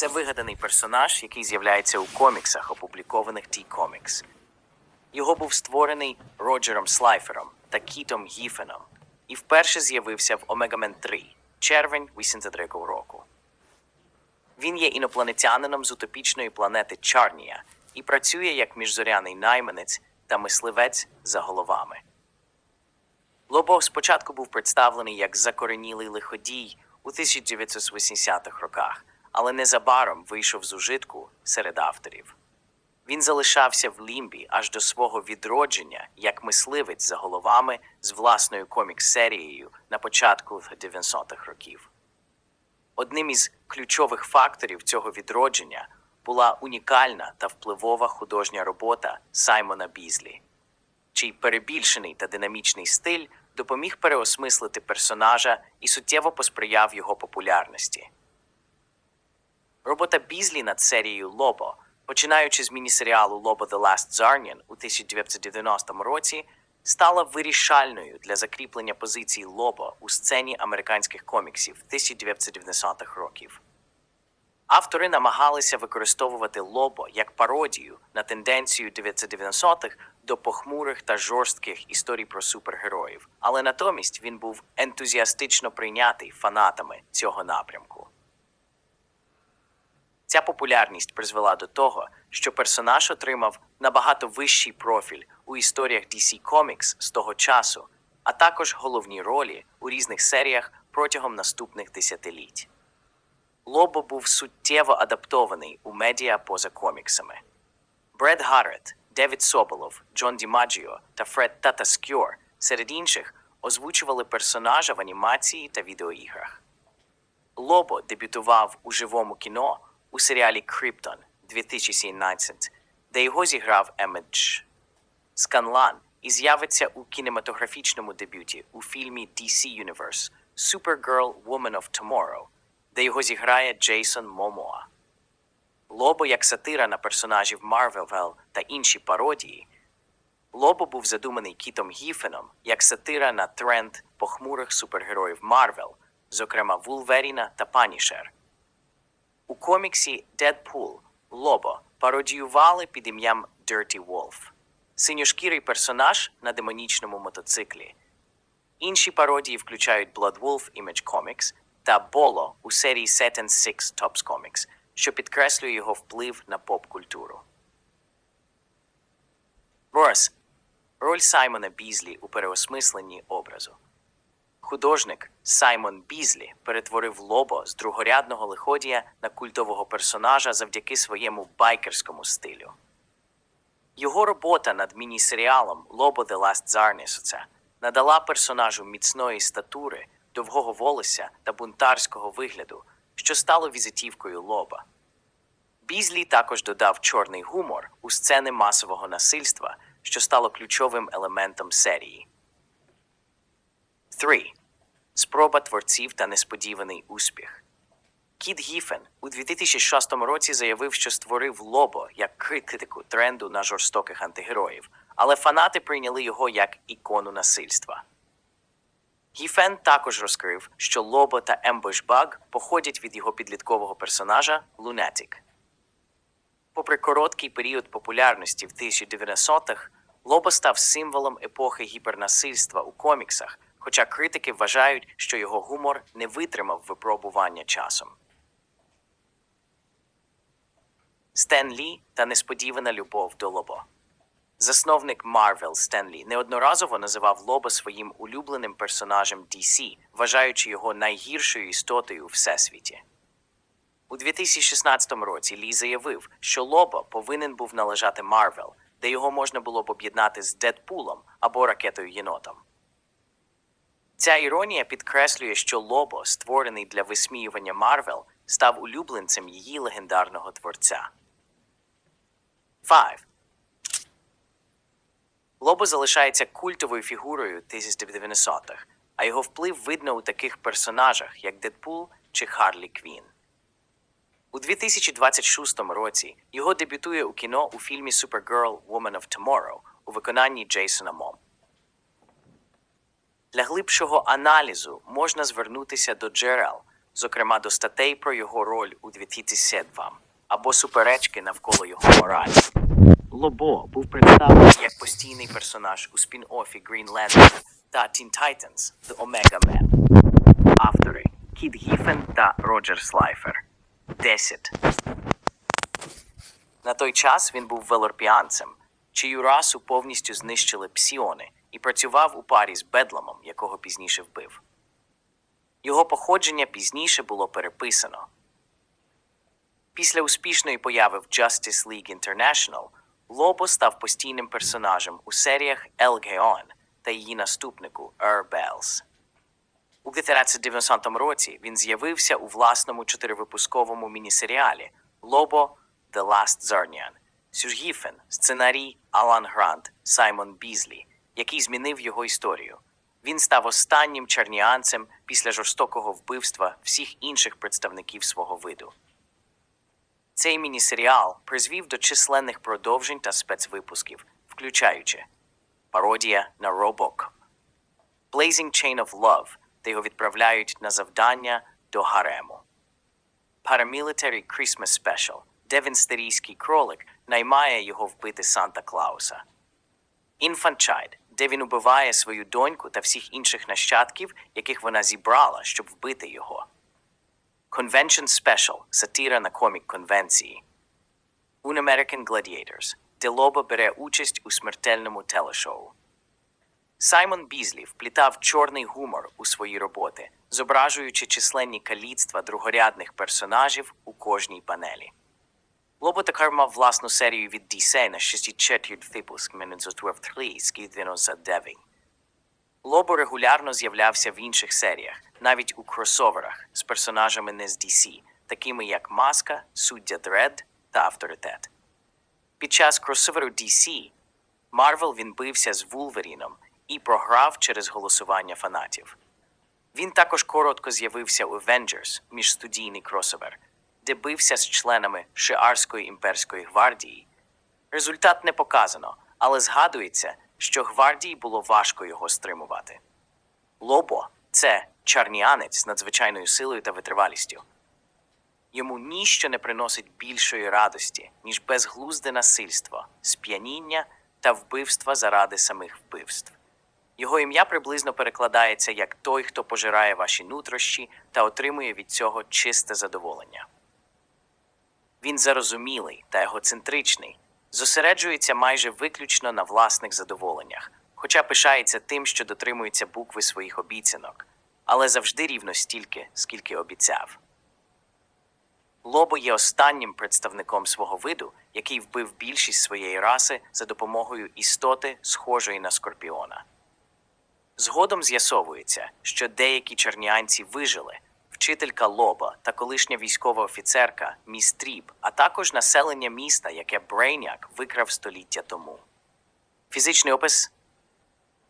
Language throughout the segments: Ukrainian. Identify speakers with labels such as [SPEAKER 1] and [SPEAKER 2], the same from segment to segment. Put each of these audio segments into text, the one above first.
[SPEAKER 1] Це вигаданий персонаж, який з'являється у коміксах, опублікованих T-Comics. Його був створений Роджером Слайфером та Кітом Гіфеном і вперше з'явився в Омегамен 3, червень 83 року. Він є інопланетянином з утопічної планети Чарнія і працює як міжзоряний найманець та мисливець за головами. Лобо спочатку був представлений як закоренілий лиходій у 1980-х роках, але незабаром вийшов з ужитку серед авторів. Він залишався в лімбі аж до свого відродження як мисливець за головами з власною комікс-серією на початку 90-х років. Одним із ключових факторів цього відродження була унікальна та впливова художня робота Саймона Бізлі, чий перебільшений та динамічний стиль допоміг переосмислити персонажа і суттєво посприяв його популярності. Робота Бізлі над серією Лобо, починаючи з мінісеріалу Лобо The Last Zarnian у 1990 році, стала вирішальною для закріплення позицій Лобо у сцені американських коміксів 1990-х років. Автори намагалися використовувати Лобо як пародію на тенденцію 1990-х до похмурих та жорстких історій про супергероїв, але натомість він був ентузіастично прийнятий фанатами цього напрямку. Ця популярність призвела до того, що персонаж отримав набагато вищий профіль у історіях DC Comics з того часу, а також головні ролі у різних серіях протягом наступних десятиліть. Лобо був суттєво адаптований у медіа поза коміксами. Бред Гаррет, Девід Соболов, Джон Дімаджіо та Фред Татаскюр, серед інших, озвучували персонажа в анімації та відеоіграх. Лобо дебютував у живому кіно у серіалі Криптон 2017, де його зіграв Емедж. Сканлан і з'явиться у кінематографічному дебюті у фільмі DC Universe Supergirl Woman of Tomorrow, де його зіграє Джейсон Момоа. Лобо як сатира на персонажів Марвел та інші пародії. Лобо був задуманий Кітом Гіфеном як сатира на тренд похмурих супергероїв Марвел, зокрема Вулверіна та Панішер. У коміксі Дедпул Лобо пародіювали під ім'ям Dirty Wolf, синьошкірий персонаж на демонічному мотоциклі. Інші пародії включають Blood Wolf Image Comics та Боло у серії Set and Six Tops Comics, що підкреслює його вплив на поп-культуру. Рос. Роль Саймона Бізлі у переосмисленні образу. Художник Саймон Бізлі перетворив Лобо з другорядного лиходія на культового персонажа завдяки своєму байкерському стилю. Його робота над міні-серіалом Лобо The Last Zarnisoce надала персонажу міцної статури, довгого волосся та бунтарського вигляду, що стало візитівкою Лоба. Бізлі також додав чорний гумор у сцени масового насильства, що стало ключовим елементом серії. 3. Спроба творців та несподіваний успіх. Кіт Гіфен у 2006 році заявив, що створив Лобо як критику тренду на жорстоких антигероїв, але фанати прийняли його як ікону насильства. Гіфен також розкрив, що Лобо та Ембош Баг походять від його підліткового персонажа Лунетік. Попри короткий період популярності в 1990-х, Лобо став символом епохи гіпернасильства у коміксах, хоча критики вважають, що його гумор не витримав випробування часом. Стен Лі та несподівана любов до Лобо. Засновник Марвел Стен Лі неодноразово називав Лобо своїм улюбленим персонажем DC, вважаючи його найгіршою істотою у всесвіті. У 2016 році Лі заявив, що Лобо повинен був належати Марвел, де його можна було б об'єднати з Дедпулом або ракетою єнотом. Ця іронія підкреслює, що Лобо, створений для висміювання Марвел, став улюбленцем її легендарного творця. 5. Лобо залишається культовою фігурою 1990-х, а його вплив видно у таких персонажах, як Дедпул чи Харлі Квін. У 2026 році його дебютує у кіно у фільмі Supergirl Woman of Tomorrow у виконанні Джейсона Мом. Для глибшого аналізу можна звернутися до джерел, зокрема до статей про його роль у 2002 або суперечки навколо його моралі. Лобо був представлений як постійний персонаж у спін-оффі Green Lantern та Teen Titans The Omega Man. Автори Кіт Гіфен та Роджер Слайфер. 10. На той час він був велорпіанцем, чию расу повністю знищили псіони і працював у парі з Бедламом, якого пізніше вбив. Його походження пізніше було переписано. Після успішної появи в Justice League International Лобо став постійним персонажем у серіях Geon та її наступнику Ер Белls. У 1990 році він з'явився у власному чотиривипусковому мінісеріалі Лобо The Last Zarnian. Сюжгіфен, сценарій Алан Грант, Саймон Бізлі, який змінив його історію. Він став останнім чарніанцем після жорстокого вбивства всіх інших представників свого виду. Цей мінісеріал призвів до численних продовжень та спецвипусків, включаючи пародія на Робок, Blazing Chain of Love, де його відправляють на завдання до Гарему, Paramilitary Christmas Special, де вінстерійський кролик наймає його вбити Санта Клауса, Infantchide, де він убиває свою доньку та всіх інших нащадків, яких вона зібрала, щоб вбити його. Convention Special – сатира на комік конвенції. Un-American Gladiators, де Лоба бере участь у смертельному телешоу. Саймон Бізлі вплітав чорний гумор у свої роботи, зображуючи численні каліцтва другорядних персонажів у кожній панелі. Лобо також мав власну серію від DC на 64 випуск 3 з 99. Лобо регулярно з'являвся в інших серіях, навіть у кросоверах з персонажами не з DC, такими як Маска, Суддя Дред та Авторитет. Під час кросоверу DC Марвел він бився з Вулверіном і програв через голосування фанатів. Він також коротко з'явився у Avengers міжстудійний кросовер, де бився з членами Шиарської імперської гвардії. Результат не показано, але згадується, що гвардії було важко його стримувати. Лобо це чарніанець з надзвичайною силою та витривалістю. Йому ніщо не приносить більшої радості, ніж безглузде насильство, сп'яніння та вбивства заради самих вбивств. Його ім'я приблизно перекладається як той, хто пожирає ваші нутрощі та отримує від цього чисте задоволення. Він зарозумілий та егоцентричний, зосереджується майже виключно на власних задоволеннях, хоча пишається тим, що дотримується букви своїх обіцянок, але завжди рівно стільки, скільки обіцяв. Лобо є останнім представником свого виду, який вбив більшість своєї раси за допомогою істоти, схожої на скорпіона. Згодом з'ясовується, що деякі черніанці вижили вчителька Лоба та колишня військова офіцерка Міс Тріб, а також населення міста, яке Брейняк викрав століття тому. Фізичний опис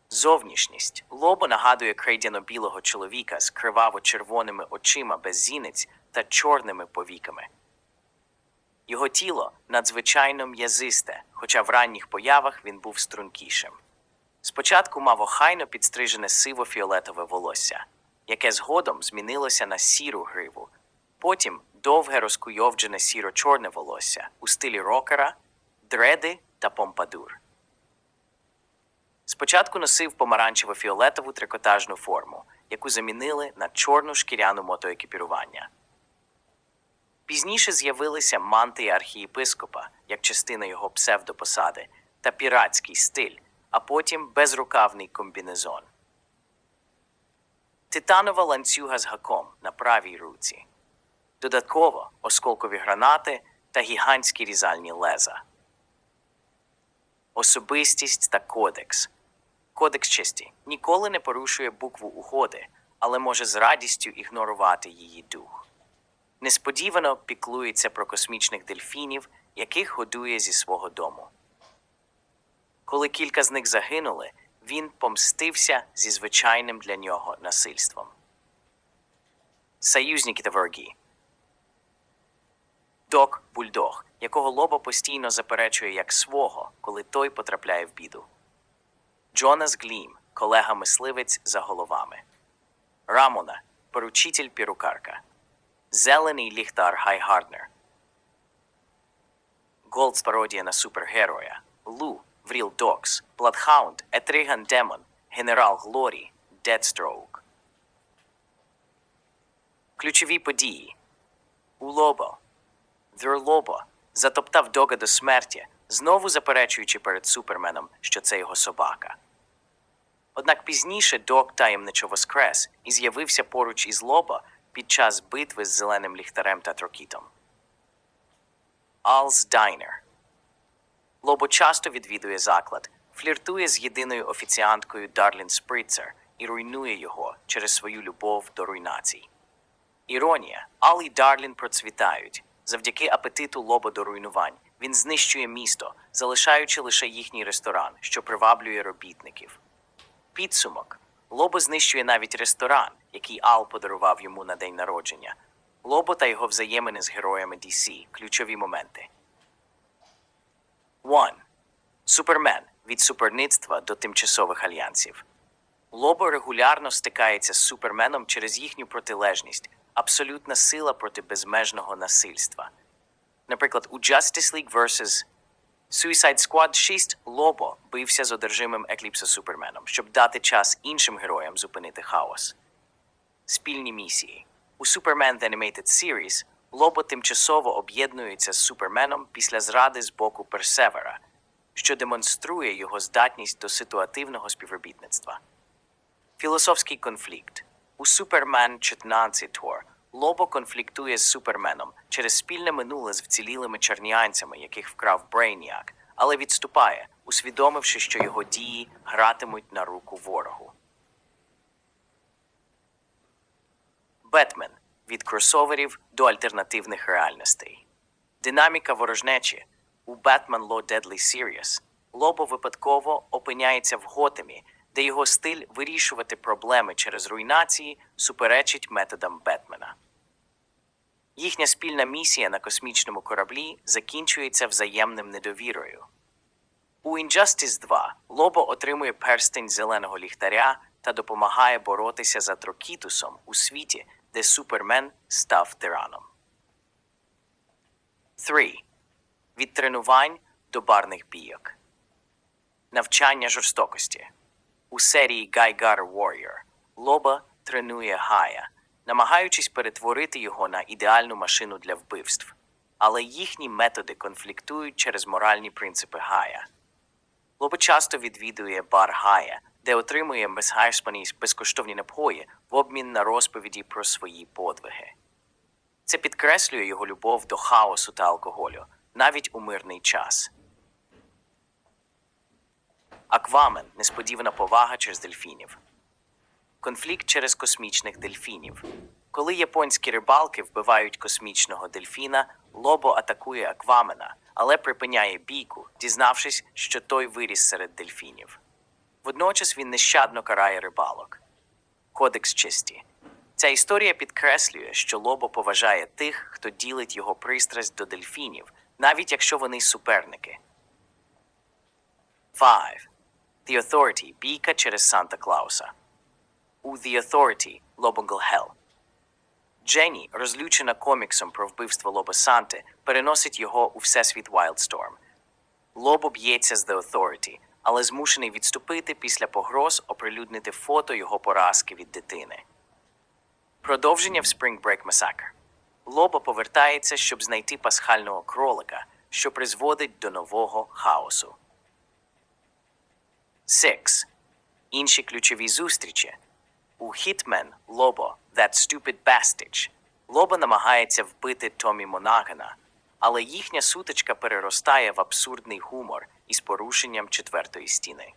[SPEAKER 1] Зовнішність Лобо нагадує крейдяно-білого чоловіка з криваво-червоними очима без зіниць та чорними повіками. Його тіло надзвичайно м'язисте, хоча в ранніх появах він був стрункішим. Спочатку мав охайно підстрижене сиво-фіолетове волосся, яке згодом змінилося на сіру гриву, потім довге розкуйовджене сіро-чорне волосся у стилі рокера, дреди та помпадур. Спочатку носив помаранчево-фіолетову трикотажну форму, яку замінили на чорну шкіряну мотоекіпірування. Пізніше з'явилися мантії архієпископа як частина його псевдопосади та піратський стиль, а потім безрукавний комбінезон. Титанова ланцюга з гаком на правій руці. Додатково осколкові гранати та гігантські різальні леза. Особистість та кодекс. Кодекс честі ніколи не порушує букву угоди, але може з радістю ігнорувати її дух. Несподівано піклується про космічних дельфінів, яких годує зі свого дому. Коли кілька з них загинули, він помстився зі звичайним для нього насильством. Союзники та вороги. Док бульдог, якого лоба постійно заперечує як свого, коли той потрапляє в біду. Джонас Глім, колега мисливець за головами. Рамона, поручитель пірукарка. Зелений ліхтар Гай Гарднер. Голдс пародія на супергероя. Лу Real Dogs. Bloodhound, Етриган Демон, Генерал Глорі, Deathstroke. Ключові події. У Лобо. Др Лобо затоптав Дога до смерті, знову заперечуючи перед Суперменом, що це його собака. Однак пізніше Дог таємничо воскрес і з'явився поруч із Лобо під час битви з зеленим ліхтарем та трокітом. Ал's Diner Лобо часто відвідує заклад, фліртує з єдиною офіціанткою Дарлін Спритцер і руйнує його через свою любов до руйнацій. Іронія, Ал і Дарлін процвітають. Завдяки апетиту Лобо до руйнувань він знищує місто, залишаючи лише їхній ресторан, що приваблює робітників. Підсумок Лобо знищує навіть ресторан, який Ал подарував йому на день народження. Лобо та його взаємини з героями DC – ключові моменти. 1. Супермен від суперництва до тимчасових альянсів. Лобо регулярно стикається з суперменом через їхню протилежність, абсолютна сила проти безмежного насильства. Наприклад, у Justice League vs. Suicide Squad 6 Лобо бився з одержимим Екліпса Суперменом, щоб дати час іншим героям зупинити хаос. Спільні місії. У Superman The Animated Series Лобо тимчасово об'єднується з Суперменом після зради з боку Персевера, що демонструє його здатність до ситуативного співробітництва. Філософський конфлікт. У Супермен 14 Тор Лобо конфліктує з Суперменом через спільне минуле з вцілілими чорніанцями, яких вкрав Брейніак, але відступає, усвідомивши, що його дії гратимуть на руку ворогу. Бетмен від кросоверів до альтернативних реальностей. Динаміка ворожнечі у Batman Law Deadly Serious Лобо випадково опиняється в Готемі, де його стиль вирішувати проблеми через руйнації суперечить методам Бетмена. Їхня спільна місія на космічному кораблі закінчується взаємним недовірою. У Injustice 2 Лобо отримує перстень зеленого ліхтаря та допомагає боротися за Трокітусом у світі, де Супермен став тираном. 3. Від тренувань до барних бійок. Навчання жорстокості. У серії Gaigar Warrior Лоба тренує Гая, намагаючись перетворити його на ідеальну машину для вбивств. Але їхні методи конфліктують через моральні принципи Гая. Лоба часто відвідує бар Гая, де отримує безгайспані безкоштовні напої в обмін на розповіді про свої подвиги. Це підкреслює його любов до хаосу та алкоголю навіть у мирний час. Аквамен несподівана повага через дельфінів. Конфлікт через космічних дельфінів. Коли японські рибалки вбивають космічного дельфіна, Лобо атакує Аквамена, але припиняє бійку, дізнавшись, що той виріс серед дельфінів. Водночас він нещадно карає рибалок. Кодекс честі. Ця історія підкреслює, що Лобо поважає тих, хто ділить його пристрасть до дельфінів, навіть якщо вони суперники. 5. The Authority бійка через Санта Клауса. У The Authority Лобонгл Hell. Дженні, розлючена коміксом про вбивство Лоба Санти, переносить його у всесвіт Wildstorm. Лобо б'ється з The Authority, але змушений відступити після погроз оприлюднити фото його поразки від дитини. Продовження в Spring Break Massacre. Лобо повертається, щоб знайти пасхального кролика, що призводить до нового хаосу. 6. Інші ключові зустрічі. У Hitman Лобо That Stupid Bastich Лобо намагається вбити Томі Монагана, але їхня сутичка переростає в абсурдний гумор із порушенням четвертої стіни.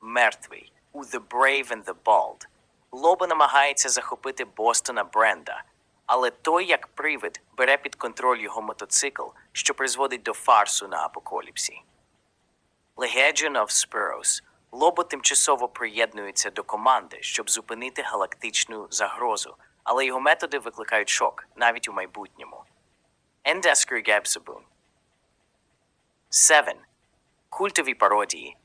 [SPEAKER 1] Мертвий у The Brave and the Bold Лобо намагається захопити Бостона Бренда, але той, як привид, бере під контроль його мотоцикл, що призводить до фарсу на апокаліпсі. Legion of Sparrows Лобо тимчасово приєднується до команди, щоб зупинити галактичну загрозу, але його методи викликають шок навіть у майбутньому. Endesker Gabsabun 7. Культові пародії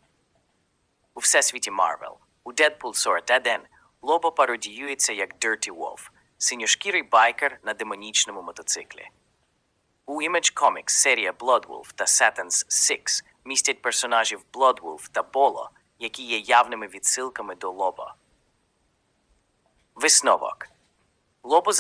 [SPEAKER 1] У всесвіті Марвел. У Deadpool 41 Лобо пародіюється як Dirty Wolf, синьошкірий байкер на демонічному мотоциклі. У Image Comics серія Bloodwolf та Satan's Six містять персонажів Bloodwolf та Боло, які є явними відсилками до Лоба. Висновок. Лобо